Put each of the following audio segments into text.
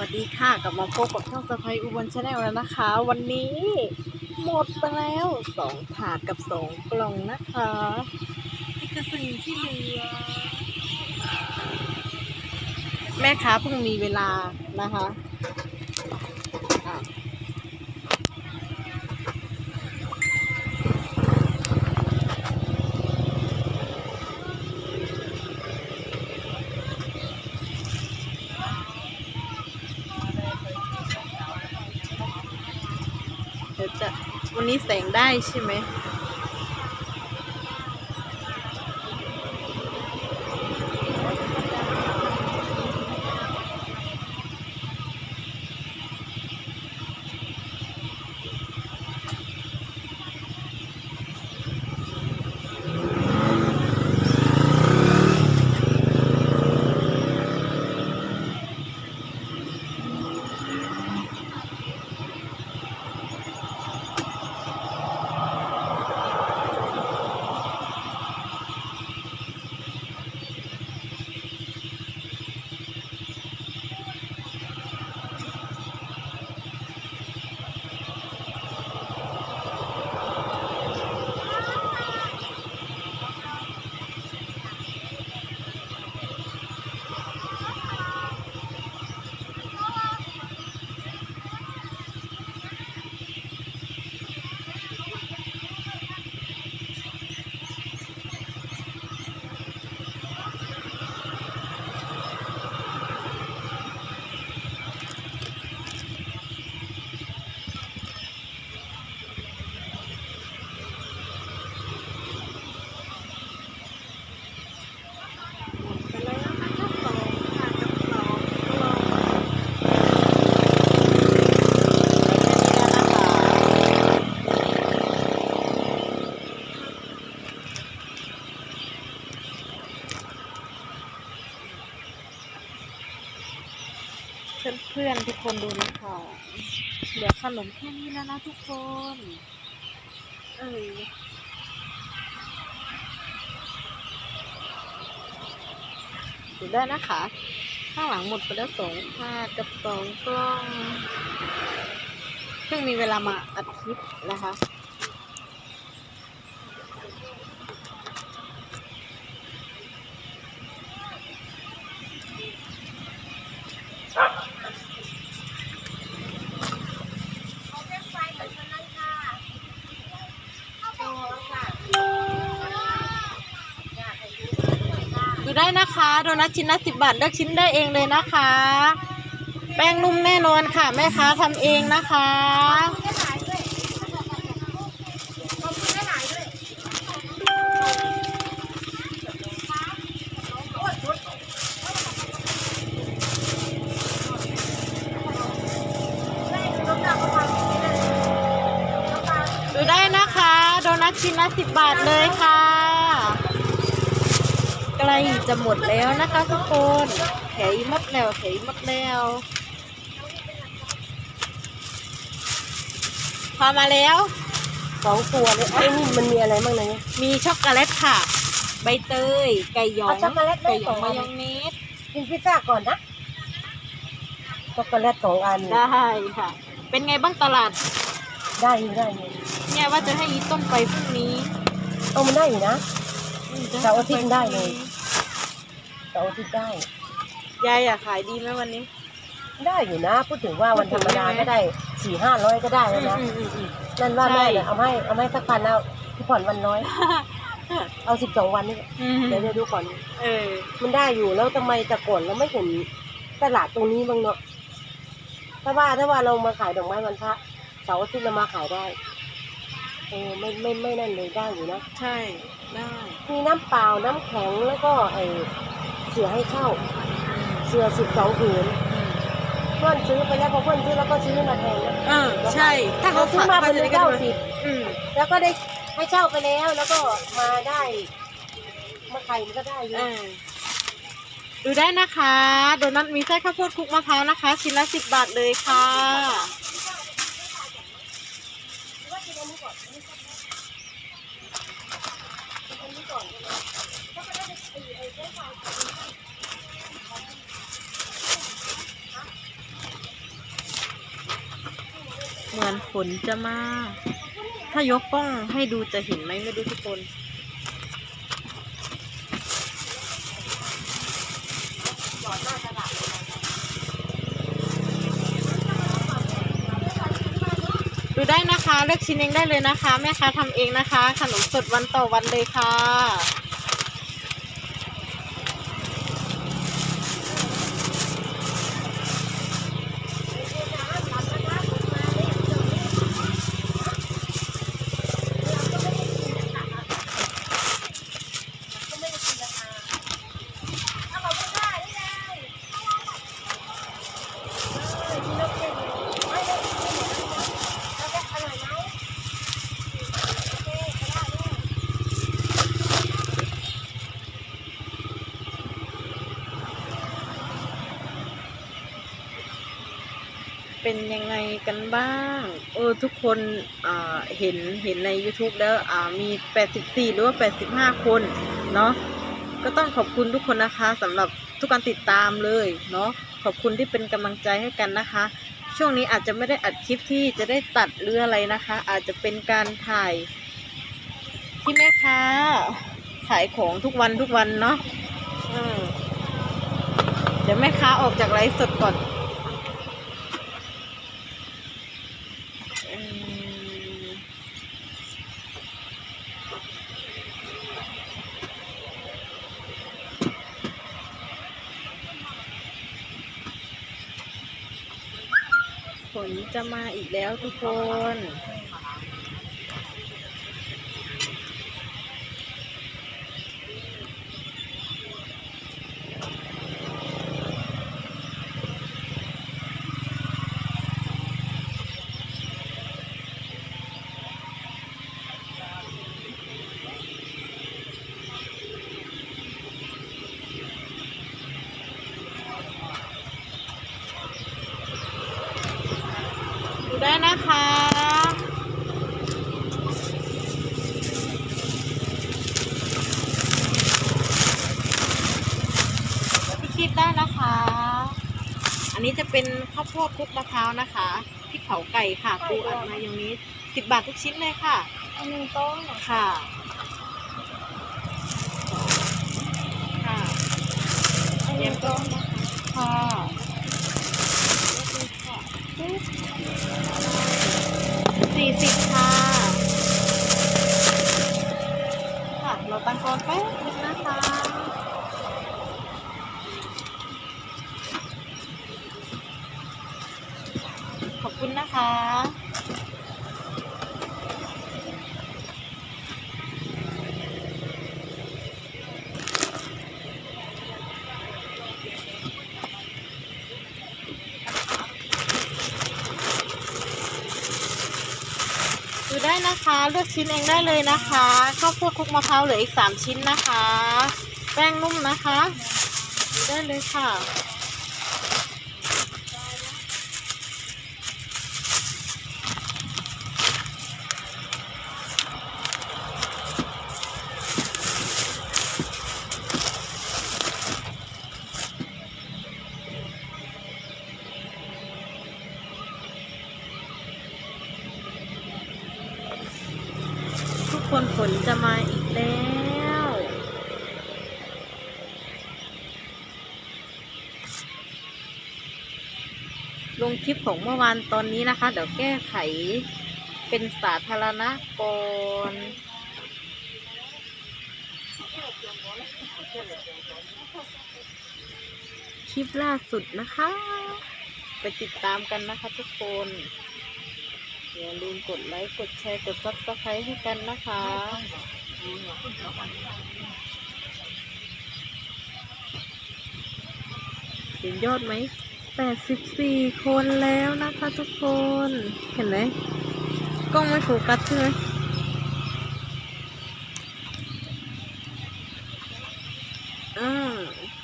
วัสดีค่ะกลับมาพบกับช่องสกายอุบลชาแนลแล้วนะคะ วันนี้ หมดไปแล้วสองถาดกับสองกล่องนะคะนี่คือสิ่งที่เหลือแม่ค้าเพิ่งมีเวลานะคะ แสงได้ใช่ไหมหมดไปแล้วนะคะสองถาดกับสองกล่องแล้วนะคะ เพื่อนๆทุกคนดูนะคะเหลือขนมแค่นี้แล้วนะทุกคน เออดูได้นะคะ ข้างหลังหมดไปแล้วสองถาดกับสองกล้อง เพิ่งมีเวลามาอัดคลิปนะคะ ดูได้นะคะ โดนัทชิ้นละสิบบาทเลือกชิ้นได้เองเลยนะคะ แป้งนุ่มแน่นอนค่ะแม่ค้าทำเองนะคะดูได้นะคะ โดนัทชิ้นละสิบบาทเลยค่ะ ใกล้จะหมดแล้วนะคะทุกคนแถยหมดแล้วแถยหมดแล้ว พอมาแล้วสองตัวเลยไอ้นี่มันมีอะไรบ้างนะเนี่ย มีช็อกโกแลตค่ะ ใบเตย ไก่หยองเอาช็อกโกแลตได้ไก่หยองสองอัมานยองเนสกินพิซซ่าก่อนนะช็อกโกแลตสองอัน ได้ค่ะ เป็นไงบ้างตลาด ได้อยู่ได้อยู่เนี่ยว่าจะให้อีต้มไปพรุ่งนี้ เอามันได้อยู่นะ อืมจะให้เสาร์อาทิตย์ได้เลยเสาร์อาทิตย์ได้ยายอะขายดีไหมวันนี้ ได้อยู่นะ พูดถึงว่าวันธรรมดาพูดถึงได้ไหมก็ได้สี่ห้าร้อยก็ได้แล้วนะอืมอืมอืมนั่นว่าใช่แม่เนี่ยเอาให้เอาให้สักพันแล้วที่ผ่อนวันร้อย เอาสิบสองวันนี่อืมเดี๋ยวเดี๋ยวดูก่อนเออ มันได้อยู่แล้วทำไมแต่ก่อนเราไม่เห็นตลาดตรงนี้บ้างเนาะถ้าว่าถ้าว่าเรามาขายดอกไม้วันพระเสาร์อาทิตย์เรามาขายได้เออไม่ไม่ไม่นั่นเลยได้อยู่นะใช่ได้มีน้ำเปล่าน้ำแข็งแล้วก็ไอเสือให้เช่าเสือสิบสองผืนเพื่อนซื้อไปแล้วพอเพื่อนซื้อแล้วก็ซื้อมาแทนนะเออใช่ ถ้าเขาซื้อมาเขาเป็นจะได้เก้ากันสิบอืมแล้วก็ได้ให้เช่าไปแล้วแล้วก็มาได้มาไข่มันก็ได้อยู่เออดูได้นะคะ โดนัทมีไส้ข้าวโพดคลุกมะพร้าวนะคะ ชิ้นละสิบบาทเลยค่ะว่ากินอันนี้ก่อนอันนี้ก่อนอันนี้ก่อนใช่ไหมแล้วก็ได้ไปตีไอ้เจ้าชาย มือนฝนจะมา ถ้ายกกล้องให้ดูจะเห็นไหมไม่รู้ทุกคน ดูได้นะคะ เลือกชิ้นเองได้เลยนะคะ แม่ค้าทำเองนะคะ ขนมสดวันต่อวันเลยค่ะ เป็นยังไงกันบ้าง เออ ทุกคนอ่าเห็นเห็นใน YouTube แล้วอ่ามี 84 หรือว่า 85 คนเนาะก็ต้องขอบคุณทุกคนนะคะสำหรับทุกการติดตามเลยเนาะขอบคุณที่เป็นกำลังใจให้กันนะคะ ช่วงนี้อาจจะไม่ได้อัดคลิปที่จะได้ตัดหรืออะไรนะคะ อาจจะเป็นการถ่าย ที่แม่ค้าขายของทุกวันทุกวันเนาะอืมเดี๋ยวแม่ค้าออกจากไลฟ์สดก่อน ฝนจะมาอีกแล้วทุกคน ดูได้นะคะ พี่คิดได้นะคะ อันนี้ จะเป็นข้าวโพดคลุกมะพร้าวนะคะพริกเผาไก่ค่ะปูอัดมายองนี้สิบบาททุกชิ้นเลยค่ะอันหนึ่งโต๊ะค่ะ ค่ะอันหนึ่งโต๊ะค่ะสี่สิบค่ะค่ะ เราตั้งกอนแป๊บนึงนะคะ ขอบคุณนะคะ ดูได้นะคะเลือกชิ้นเองได้เลยนะคะข้าวโพดคลุกมะพร้าวเหลืออีกสามชิ้นนะคะ แป้งนุ่มนะคะดูได้เลยค่ะ ลงคลิปของเมื่อวานตอนนี้นะคะ เดี๋ยวแก้ไขเป็นสาธารณะก่อนคลิปล่าสุดนะคะ ไปติดตามกันนะคะทุกคนอย่าลืมกดไลค์ กดแชร์ กดซับสไครต์ให้กันนะคะ เห็นยอดไหม 84 คนแล้วนะคะทุกคน เห็นไหมกล้องไม่โฟกัสใช่ไหมอ่า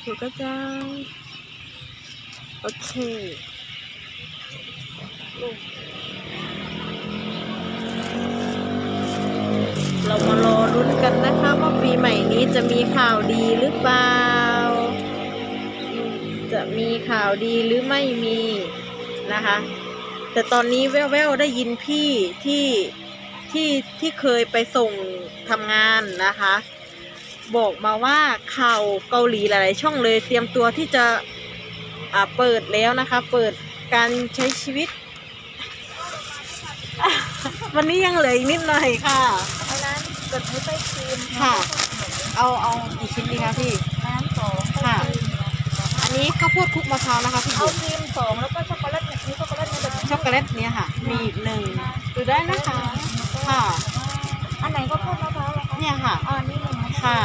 โฟกัสจังโอเคเรามารอรุ้นกันนะคะว่าปีใหม่นี้จะมีข่าวดีหรือเปล่า จะมีข่าวดีหรือไม่มีนะคะ แต่ตอนนี้แว่วๆได้ยินพี่ที่ที่ที่เคยไปส่งทำงานนะคะ บอกมาว่าข่าวเกาหลีหลายๆช่องเลยเตรียมตัวที่จะอ่าเปิดแล้วนะคะ เปิดการใช้ชีวิต วันนี้ยังเหลืออีกนิดหน่อยค่ะ เอาร้านกดให้ไปคืนค่ะ เอาเอากี่ชิ้นดีคะพี่ ร้านสอง ค่ะ อั นนี้ข้าวโพดคลุกมะพร้าวนะคะพี่เอาบุ๋มครีมสองแล้วก็ช็อกโกแลตเนี่ยมีช็อกโกแลตในแบบช็อกโกแลตเนี่ยค่ะ มีอีกหนึ่งดูได้นะคะค่ะอันไหนก็พูดมะพร้าวเหรอคะเนี่ยค่ะ อ๋อนี่หนึ่งนค่ะ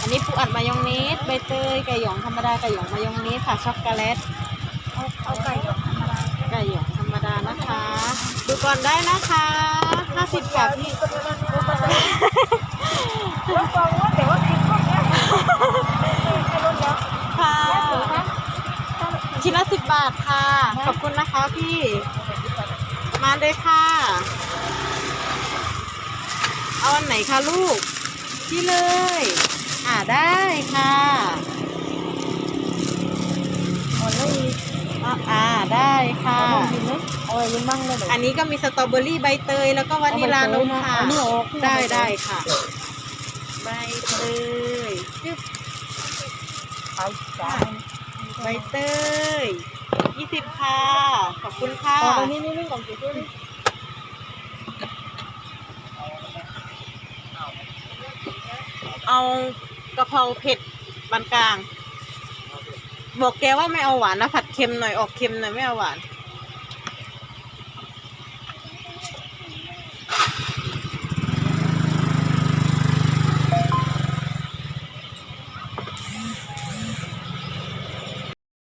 อันนี้ปูอัดมายองเนสใบเตยไก่หยองธรรมดาไก่หยองมายองเนสค่ะช็อกโกแลต เอาเอาไก่หยองธรรมดาไก่หยองธรรมดานะคะ ดูก่อนได้นะคะ 50บาทพี่ก็เท่านั้นรู้ป่ะ พี่ มาเลยค่ะ เอาอันไหนคะลูกที่เลย อ่าได้ค่ะอ๋อแล้วอีกอ่าอ่าได้ค่ะเอากินไหมเอาอะไรมั่งเลยอันนี้ก็มีสตรอเบอรี่ใบเตยแล้วก็วานิลานมค่ะ เอานี่ออกได้ได้ค่ะ ใบเตยจึ๊บไปจ้า ใบเตย ยี่สิบค่ะ ขอบคุณค่ะต่อไปนี่นี่นี่ของกี่ตัวนี่เอากะเพราเผ็ดปานกลาง บอกแกว่าไม่เอาหวานนะผัดเค็มหน่อยออกเค็มหน่อยไม่เอาหวาน